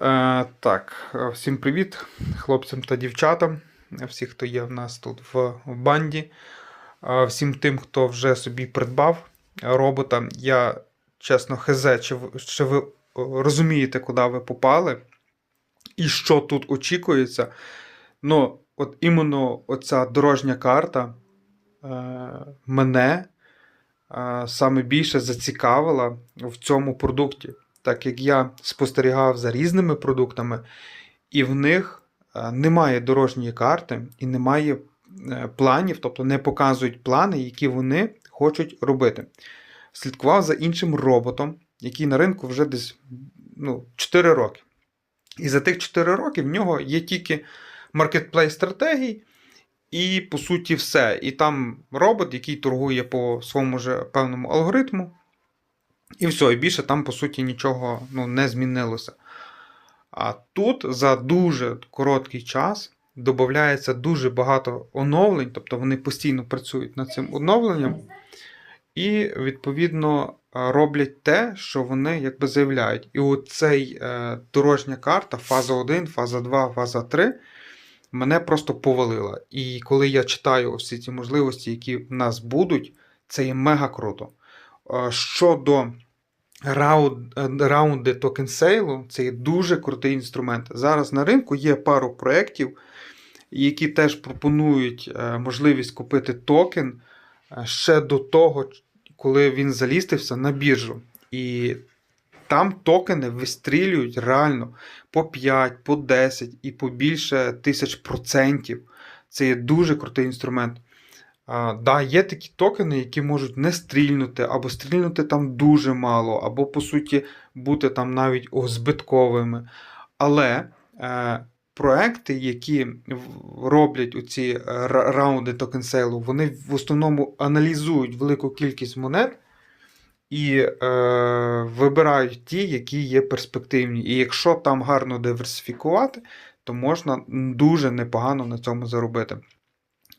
Е, так, е, всім привіт хлопцям та дівчатам, всі, хто є в нас тут в, банді, е, всім тим, хто вже собі придбав робота. Я чесно хз, чи, чи ви розумієте, куди ви попали і що тут очікується. Ну, от іменно оця дорожня карта е, мене е, саме більше зацікавила в цьому продукті так як я спостерігав за різними продуктами, і в них е, немає дорожньої карти і немає е, планів, тобто не показують плани, які вони хочуть робити. Слідкував за іншим роботом, який на ринку вже десь ну, 4 роки. І за тих 4 роки в нього є тільки маркетплейс стратегій. І по суті все. І там робот, який торгує по своєму же певному алгоритму, і все, і більше там, по суті, нічого ну, не змінилося. А тут за дуже короткий час додається дуже багато оновлень, тобто вони постійно працюють над цим оновленням, і, відповідно, роблять те, що вони якби заявляють. І оцей е, дорожня карта, фаза 1, фаза 2, фаза 3, мене просто повалила. І коли я читаю всі ці можливості, які в нас будуть, це є мега круто. Е, Щодо раунди токен сейлу, це є дуже крутий інструмент. Зараз на ринку є пару проєктів, які теж пропонують е, можливість купити токен е, ще до того, коли він залістився на біржу. І там токени вистрілюють реально по 5, по 10 і по більше тисяч процентів. Це є дуже крутий інструмент. А, да, є такі токени, які можуть не стрільнути, або стрільнути там дуже мало, або, по суті, бути там навіть збитковими. Але е, проекти, які роблять оці е, раунди токен сейлу, вони в основному аналізують велику кількість монет і е, вибирають ті, які є перспективні. І якщо там гарно диверсифікувати, то можна дуже непогано на цьому заробити.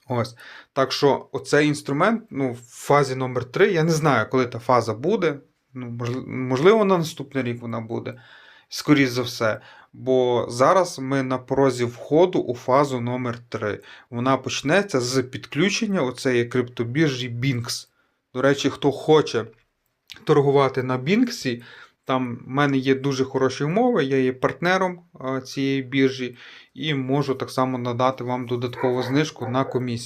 Ось. Так що оцей інструмент ну, в фазі номер 3 я не знаю, коли та фаза буде. Ну, можливо, на наступний рік вона буде, скоріш за все. Бо зараз ми на порозі входу у фазу номер 3 Вона почнеться з підключення оцеї криптобіржі Binx. До речі, хто хоче торгувати на Бінксі, там в мене є дуже хороші умови, я є партнером цієї біржі і можу так само надати вам додаткову знижку на комісію.